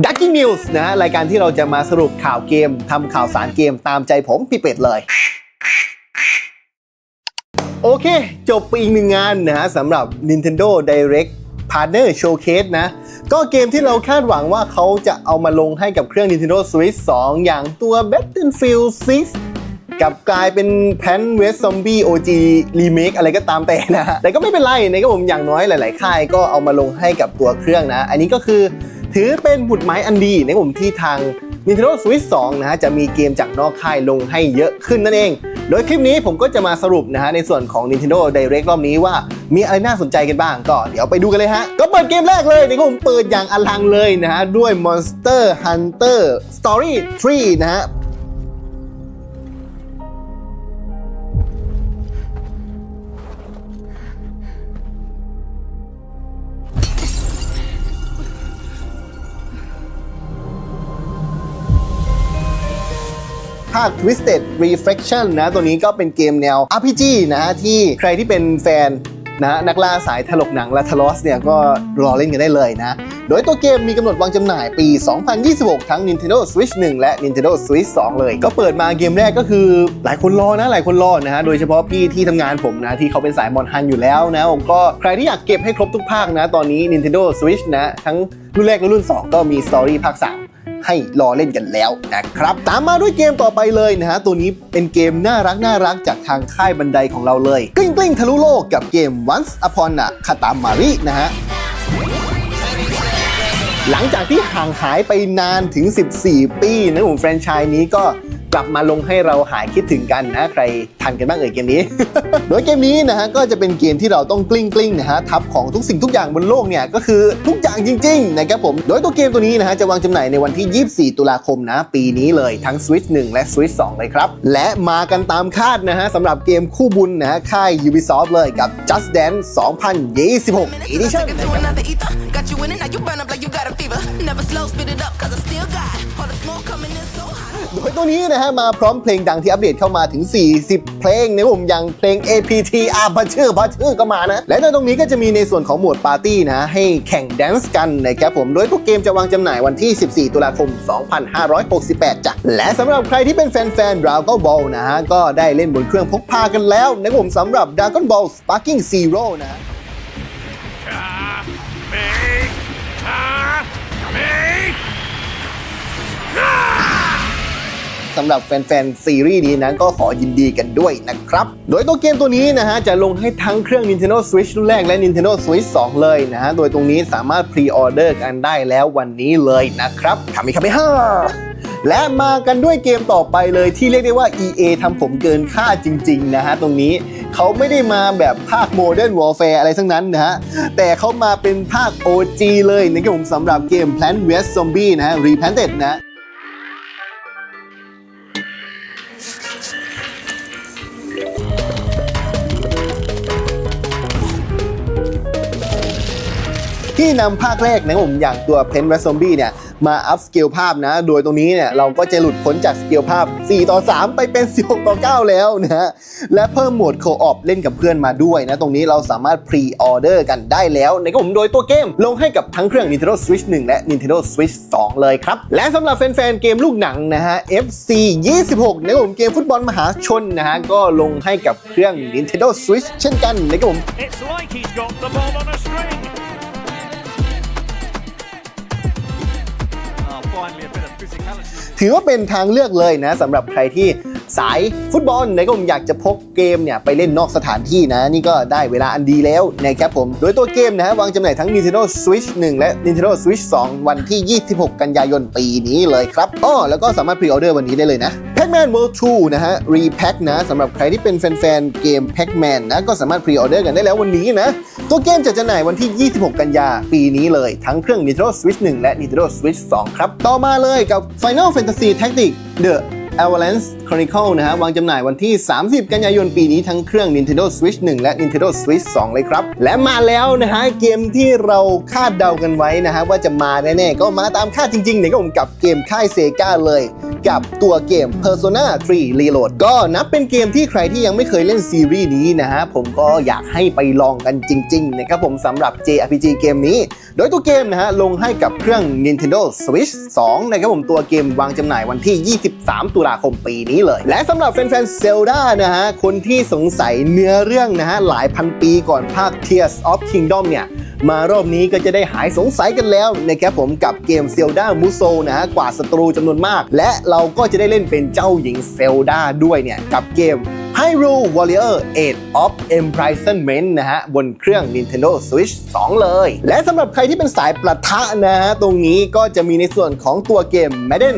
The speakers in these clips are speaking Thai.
Ducky News นะฮะรายการที่เราจะมาสรุปข่าวเกมทำข่าวสารเกมตามใจผมพี่เป็ดเลย โอเค จบไปอีกหนึ่งงานนะฮะสำหรับ Nintendo Direct Partner Showcase นะ ก็เกมที่เราคาดหวังว่าเขาจะเอามาลงให้กับเครื่อง Nintendo Switch 2 อย่างตัว Battlefield 6 กับกลายเป็น Plant West Zombie OG Remake อะไรก็ตามแต่นะฮะแต่ก็ไม่เป็นไรนะครับผมอย่างน้อยหลาย ๆ ค่ายก็เอามาลงให้กับตัวเครื่องนะ อันนี้ก็คือ ถือเป็นบุตรไม้อันดีนะครับผมที่ทาง Nintendo Switch 2นะฮะจะมีเกมจากนอกค่ายลงให้เยอะขึ้นนั่นเอง โดยคลิปนี้ผมก็จะมาสรุปนะฮะในส่วนของ Nintendo Direct รอบนี้ว่ามีอะไรน่าสนใจกันบ้างก็เดี๋ยวไปดูกันเลยฮะ ก็เปิดเกมแรกเลยนะครับผมเปิดอย่างอลังเลยนะฮะด้วย Monster Hunter Story 3นะฮะ ภาค Twisted Reflection นะ ตัวนี้ก็เป็นเกมแนว RPG นะฮะ ที่ใครที่เป็นแฟนนะนักล่าสายถลกหนังและทลอสเนี่ยก็รอเล่นกันได้เลยนะ โดยตัวเกมมีกำหนดวางจำหน่ายปี 2026 ทั้ง Nintendo Switch 1 และ Nintendo Switch 2 เลย ก็เปิดมาเกมแรกก็คือหลายคนรอนะ หลายคนรอนะฮะ โดยเฉพาะพี่ที่ทำงานผมนะ ที่เขาเป็นสายมอนฮันอยู่แล้วนะ ผมก็ใครที่อยากเก็บให้ครบทุกภาคนะ ตอนนี้ Nintendo Switch นะ ทั้งรุ่นแรกและรุ่น 2 ก็มี Story ภาค 3 ให้รอเล่นกันแล้วนะครับตามมาด้วยเกมต่อไปเลยนะฮะตัวนี้เป็นเกมน่ารักน่ารักจากทางค่ายบันไดของเราเลย กลิ้งกลิ้งทะลุโลกกับเกม Once Upon a Katamari นะฮะหลังจากที่ห่างหายไปนานถึง 14 ปีนะผมแฟรนไชส์นี้ก็ กลับมาลงให้เราหายคิดถึงกันนะใครทันกันบ้างเอ่ยเกมนี้ โดยเกมนี้นะฮะก็จะเป็นเกมที่เราต้องกลิ้งกลิ้งนะฮะทับของทุกสิ่งทุกอย่างบนโลกเนี่ยก็คือทุกอย่างจริงๆนะครับผมโดยตัวเกมตัวนี้นะฮะจะวางจำหน่ายในวันที่ 24 ตุลาคมนะ ปีนี้เลยทั้ง Switch 1 และ Switch 2 เลยครับ และมากันตามคาดนะฮะสำหรับเกมคู่บุญนะฮะค่าย Ubisoft เลยกับ Just Dance 2026 Edition Take it to another ether. โดยตัวนี้นะฮะมาพร้อมเพลงดังที่อัปเดตเข้ามาถึง 40 เพลงในผมอย่างเพลง APT อาพชื่อพาชื่อก็มานะ และในตรงนี้ก็จะมีในส่วนของหมวดปาร์ตี้นะให้แข่งแดนซ์กันนะครับผม โดยตัวเกมจะวางจำหน่ายวันที่ 14 ตุลาคม 2568จ้ะและสำหรับใครที่เป็นแฟนๆ Dragon Ball นะฮะก็ได้เล่นบนเครื่องพกพากันแล้วในผมสำหรับ Dragon Ball Sparking Zero นะ สำหรับแฟนๆซีรีส์นี้นะก็ขอยินดีกันด้วยนะครับ โดยตัวเกมตัวนี้นะฮะจะลงให้ทั้งเครื่อง Nintendo Switch รุ่นแรกและ Nintendo Switch 2 เลยนะฮะ โดยตรงนี้สามารถพรีออเดอร์กันได้แล้ววันนี้เลยนะครับทำอีคำไม่ห้าและมากันด้วยเกมต่อไปเลยที่เรียกได้ว่า EA ทำผมเกินค่าจริง ๆ นะฮะ ตรงนี้เขาไม่ได้มาแบบภาค Modern Warfare อะไรทั้งนั้นนะฮะ แต่เขามาเป็นภาค OG เลยนะครับผมสำหรับเกม Plant vs Zombie นะฮะ Replanted นะ ที่นำภาคแรกนะผมอย่างตัว p l a n v s Zombie เนี่ยมาอัพสเกลภาพนะ โดยตรงนี้เนี่ยเราก็จะหลุดพ้นจากสเกลภาพ 4 ต่อ 3 ไปเป็น 16 ต่อ 9 แล้วนะฮะและเพิ่มโหมดโคออปเล่นกับเพื่อนมาด้วยนะ ตรงนี้เราสามารถพรีออเดอร์กันได้แล้วในะครับผมโดยตัวเกม ลงให้กับทั้งเครื่อง Nintendo Switch 1 และ Nintendo Switch 2 เลยครับ และสำหรับแฟนๆ เกมลูกหนังนะฮะ FC 26 ในะครับผมเกมฟุตบอลมหาชนนะฮะก็ลงให้กับเครื่อง Nintendo Switch เช่นกันในะครับผม ถือว่าเป็นทางเลือกเลยนะสำหรับใครที่ สายฟุตบอลนะครับผมอยากจะพกเกมเนี่ยไปเล่นนอกสถานที่นะ นี่ก็ได้เวลาอันดีแล้วนะครับผม โดยตัวเกมนะฮะวางจำหน่ายทั้ง Nintendo Switch 1 และ Nintendo Switch 2 วันที่ 26 กันยายนปีนี้เลยครับอ้อแล้วก็สามารถพรีออเดอร์วันนี้ได้เลยนะ Pac-Man World 2 นะฮะ Repack นะสำหรับใครที่เป็นแฟนๆ เกม Pac-Man นะ ก็สามารถพรีออเดอร์กันได้แล้ววันนี้นะ ตัวเกมจะจำหน่ายวันที่ 26 กันยาปีนี้เลย ทั้งเครื่อง Nintendo Switch 1 และ Nintendo Switch 2 ครับ ต่อมาเลยกับ Final Fantasy Tactics The Avalanche Chronicle นะฮะวางจำหน่ายวันที่ 30 กันยายนปีนี้ทั้งเครื่อง Nintendo Switch 1 และ Nintendo Switch 2 เลยครับ และมาแล้วนะฮะเกมที่เราคาดเดากันไว้นะฮะว่าจะมาแน่ๆ ก็มาตามคาดจริงๆเนี่ยก็ผมกับเกมค่ายเซกาเลย กับตัวเกม Persona 3 Reload ก็นับเป็นเกมที่ใครที่ยังไม่เคยเล่นซีรีส์นี้นะฮะผมก็อยากให้ไปลองกันจริงๆนะครับผมสำหรับ JRPG เกมนี้ โดยตัวเกมนะฮะลงให้กับเครื่อง Nintendo Switch 2 นะครับผมตัวเกมวางจำหน่ายวันที่ 23 ตุลาคมปีนี้เลย และสำหรับแฟนๆ Zelda นะฮะคนที่สงสัยเนื้อเรื่องนะฮะหลายพันปีก่อนภาค Tears of Kingdom เนี่ย มารอบนี้ก็จะได้หายสงสัยกันแล้วนะครับผมกับเกมเซลดามูโซนะฮะกว่าศัตรูจำนวนมาก และเราก็จะได้เล่นเป็นเจ้าหญิงเซลดาด้วยเนี่ยกับเกม Hyrule Warrior Age of Imprisonment นะฮะ บนเครื่อง Nintendo Switch 2 เลย และสำหรับใครที่เป็นสายประทะนะฮะ ตรงนี้ก็จะมีในส่วนของตัวเกม Madden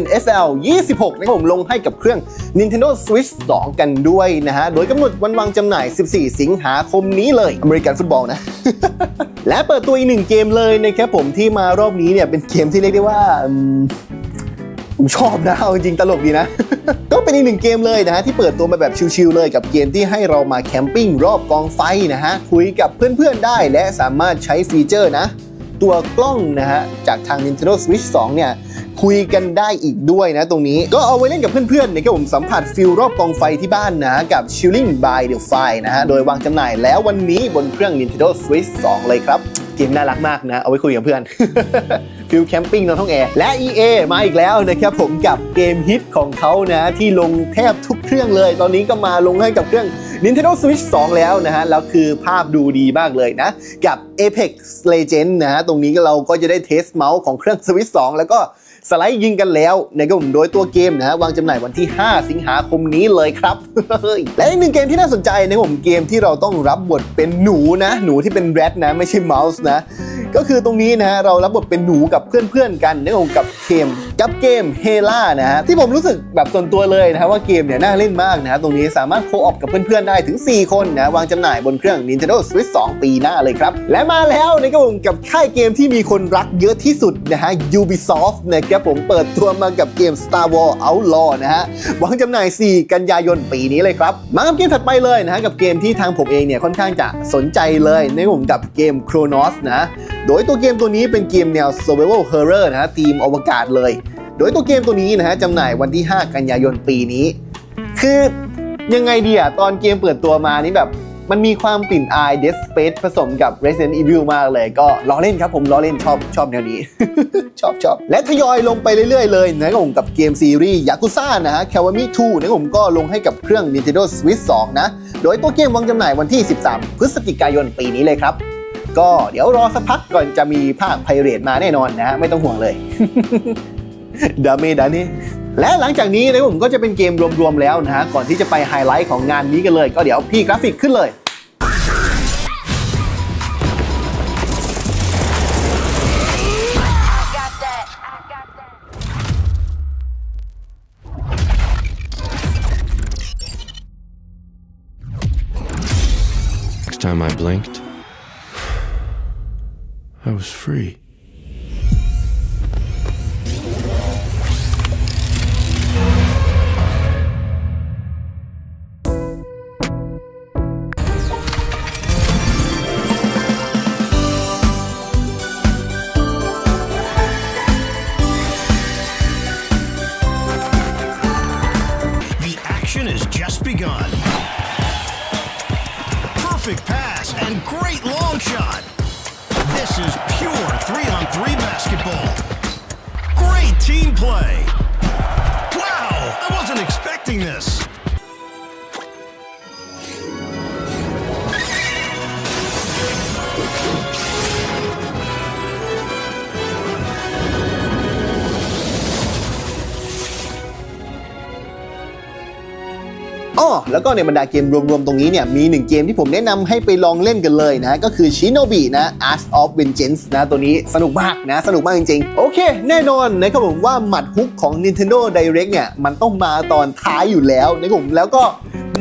NFL 26 นะครับผมลงให้กับเครื่อง Nintendo Switch 2 กันด้วยนะฮะ โดยกำหนดวันวางจำหน่าย 14 สิงหาคมนี้เลย อเมริกันฟุตบอลนะ และเปิดตัวอีกหนึ่งเกมเลยนะครับผมที่มารอบนี้เนี่ยเป็นเกมที่เรียกได้ว่า ผมชอบนะเอาจริงตลกดีนะ ก็เป็นอีกหนึ่งเกมเลยนะฮะที่เปิดตัวมาแบบชิลๆเลยกับเกมที่ให้เรามาแคมปิ้งรอบกองไฟนะฮะคุยกับเพื่อนๆได้และสามารถใช้ฟีเจอร์นะ ตัวกล้องนะฮะจากทาง Nintendo Switch 2 เนี่ยคุยกันได้อีกด้วยนะตรงนี้ก็เอาไว้เล่นกับเพื่อนๆนะครับผมสัมผัสฟิลรอบกองไฟที่บ้านนะกับ Chilling by the Fire นะฮะโดยวางจำหน่ายแล้ววันนี้บนเครื่อง Nintendo Switch 2 เลยครับ เกมน่ารักมากนะ เอาไว้คุยกับเพื่อน ฟิลแคมปิ้งนอนท้องแอร์และ EA มาอีกแล้วนะครับผมกับเกมฮิตของเขานะที่ลงแทบทุกเครื่องเลย ตอนนี้ก็มาลงให้กับเครื่อง Nintendo Switch 2 แล้วนะฮะ แล้วคือภาพดูดีมากเลยนะ กับ Apex Legends นะฮะ ตรงนี้เราก็จะได้เทสเมาส์ของเครื่อง Switch 2 แล้วก็ สไลด์ยิงกันแล้วนะครับผมโดยตัวเกมนะฮะวางจำหน่ายวันที่ 5 สิงหาคมนี้เลยครับ และอีกหนึ่งเกมที่น่าสนใจนะครับผมเกมที่เราต้องรับบทเป็นหนูนะ หนูที่เป็นแรดนะ ไม่ใช่เมาส์นะ ก็คือตรงนี้นะฮะเรารับบทเป็นหนูกับเพื่อนๆกันนะครับผมกับเกมกับเกมเฮล่านะฮะที่ผมรู้สึกแบบส่วนตัวเลยนะฮะว่าเกมเนี่ยน่าเล่นมากนะฮะตรงนี้สามารถโคออปกับเพื่อนๆได้ถึง 4 คนนะวางจำหน่ายบนเครื่อง Nintendo Switch 2 ปีหน้าเลยครับ และมาแล้วนะครับผมกับค่ายเกมที่มีคนรักเยอะที่สุดนะฮะ Ubisoft นะครับผมเปิดตัวมากับเกม Star Wars Outlaw นะฮะวางจำหน่าย 4 กันยายนปีนี้เลยครับ มากับเกมถัดไปเลยนะฮะกับเกมที่ทางผมเองเนี่ยค่อนข้างจะสนใจเลยในผมกับเกม Chronos นะโดยตัวเกมตัวนี้เป็นเกมแนว survival horror นะฮะทีมอวกาศเลย โดยตัวเกมตัวนี้นะฮะจำหน่ายวันที่ 5 กันยายนปีนี้ คือยังไงดีอะตอนเกมเปิดตัวมานี่แบบ มันมีความกลิ่นอาย Dead Space ผสมกับ Resident Evil มากเลย ก็ล้อเล่นครับผมล้อเล่นชอบชอบแนวนี้ ชอบชอบและทยอยลงไปเรื่อยๆ เลยนะครับผมกับเกมซีรีส์ Yakuza นะฮะ Kiwami 2นะครับผมก็ลงให้กับเครื่อง Nintendo Switch 2 นะ โดยตัวเกมวางจำหน่ายวันที่ 13 พฤศจิกายนปีนี้เลยครับก็เดี๋ยวรอสักพักก่อนจะมีภาคไพเรตมาแน่นอนนะฮะ ไม่ต้องห่วงเลยดาเมดานี่ และหลังจากนี้นะครับผมก็จะเป็นเกมรวมๆแล้วนะฮะก่อนที่จะไปไฮไลท์ของงานนี้กันเลย ก็เดี๋ยวพี่กราฟิกขึ้นเลย time I blinked, I was free. Play. Wow, I wasn't expecting this. แล้วก็ในบรรดาเกมรวมๆ ตรงนี้เนี่ยมีหนึ่งเกมที่ผมแนะนำให้ไปลองเล่นกันเลยนะ ก็คือ Shinobi นะ Art of Vengeance นะ ตัวนี้สนุกมากนะ สนุกมากจริงๆ โอเค แน่นอนนะครับผมว่าหมัดฮุกของ Nintendo Direct เนี่ย มันต้องมาตอนท้ายอยู่แล้วนะครับผมแล้วก็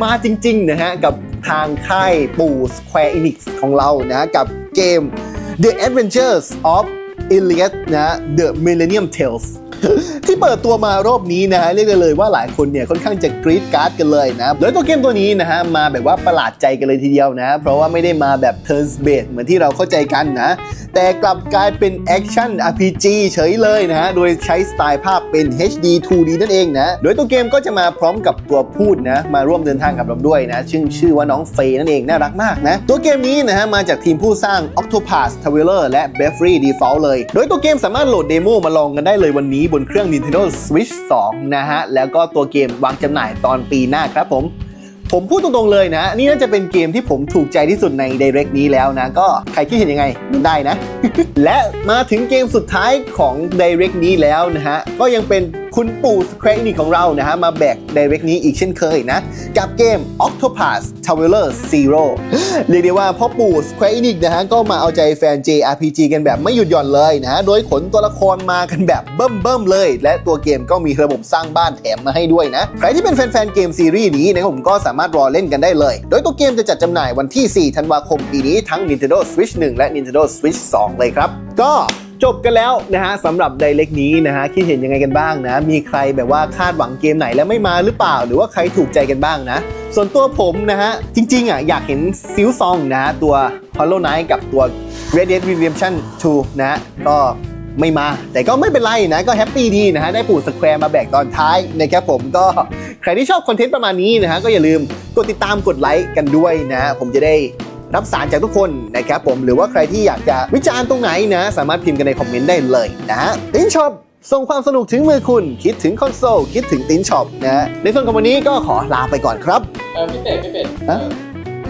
มาจริงๆนะฮะกับทางค่ายปู่ Square Enix ของเรานะกับเกม The Adventures of Iliad นะ The Millennium Tales ที่เปิดตัวมารอบนี้นะฮะเรียกได้เลยว่าหลายคนเนี่ยค่อนข้างจะกรี๊ดการ์ดกันเลยนะโดยตัวเกมตัวนี้นะฮะมาแบบว่าประหลาดใจกันเลยทีเดียวนะ เพราะว่าไม่ได้มาแบบ turn based เหมือนที่เราเข้าใจกันนะ แต่กลับกลายเป็น action RPG เฉยเลยนะฮะโดยใช้สไตล์ภาพเป็น HD 2D นั่นเองนะโดยตัวเกมก็จะมาพร้อมกับตัวพูดนะมาร่วมเดินทางกับเราด้วยนะซึ่งชื่อว่าน้องเฟยนั่นเองน่ารักมากนะตัวเกมนี้นะฮะมาจากทีมผู้สร้าง Octopath Traveler และ b e v e r y Default เลย โดยตัวเกมสามารถโหลดเดโมมาลองกันได้เลยวันนี้บนเครื่อง Nintendo Switch 2 นะฮะ แล้วก็ตัวเกมวางจำหน่ายตอนปีหน้าครับผม ผมพูดตรงๆเลยนะ นี่น่าจะเป็นเกมที่ผมถูกใจที่สุดใน Direct นี้แล้วนะ ก็ใครคิดเห็นยังไงมันได้นะ และมาถึงเกมสุดท้ายของ Direct นี้แล้วนะฮะ ก็ยังเป็น คุณปู่ Square Enix ของเรานะฮะมาแบก Direct นี้อีกเช่นเคยนะ กับเกม Octopath Traveler Zero เรียกได้ว่าพ่อปู่ Square Enix นะฮะก็มาเอาใจแฟน JRPG กันแบบไม่หยุดหย่อนเลยนะฮะ โดยขนตัวละครมากันแบบเบิ่มๆเลย และตัวเกมก็มีระบบสร้างบ้านแถมมาให้ด้วยนะ ใครที่เป็นแฟนๆเกมซีรีส์นี้นะผมก็สามารถรอเล่นกันได้เลย โดยตัวเกมจะจัดจำหน่ายวันที่ 4 ธันวาคมปีนี้ทั้ง Nintendo Switch 1 และ Nintendo Switch 2 เลยครับ ก็ จบกันแล้วนะฮะสำหรับ Direct นี้นะฮะคิดเห็นยังไงกันบ้างนะ มีใครแบบว่าคาดหวังเกมไหนแล้วไม่มาหรือเปล่า หรือว่าใครถูกใจกันบ้างนะ ส่วนตัวผมนะฮะ จริงๆอะอยากเห็นซิลซองนะฮะตัว Hollow Knight กับตัว Red Dead Redemption 2 นะฮะก็ไม่มา แต่ก็ไม่เป็นไรนะ ก็แฮปปี้ดีนะฮะ ได้ปู่สแควร์มาแบกตอนท้ายนะครับผมก็ใครที่ชอบคอนเทนต์ประมาณนี้นะฮะ ก็อย่าลืมกดติดตามกดไลค์กันด้วยนะ ผมจะได้ รับสารจากทุกคนนะครับผมหรือว่าใครที่อยากจะวิจารณ์ตรงไหนนะ สามารถพิมพ์กันในคอมเมนต์ได้เลยนะฮะติ้นช็อปส่งความสนุกถึงมือคุณ คิดถึงคอนโซล คิดถึงติ้นช็อปนะฮะในส่วนของวันนี้ก็ขอลาไปก่อนครับเออพี่เป็ดพี่เป็ดเอฮะอ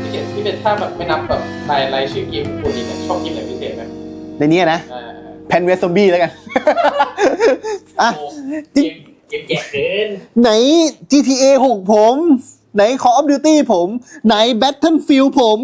พี่เป็ดพี่เป็ดถ้าแบบไม่นับแบบรายรายชื่อเกมคุณนี่เนี่ยชอบเกมไหนพิเศษไหมในนี้นะอ่าแพนเวสซอมบี้แล้วกันอะโอ้เกมเกมแก่เกินไหน GTA 6 ผม ไหน Call of Duty ผม ไหน Battlefield ผม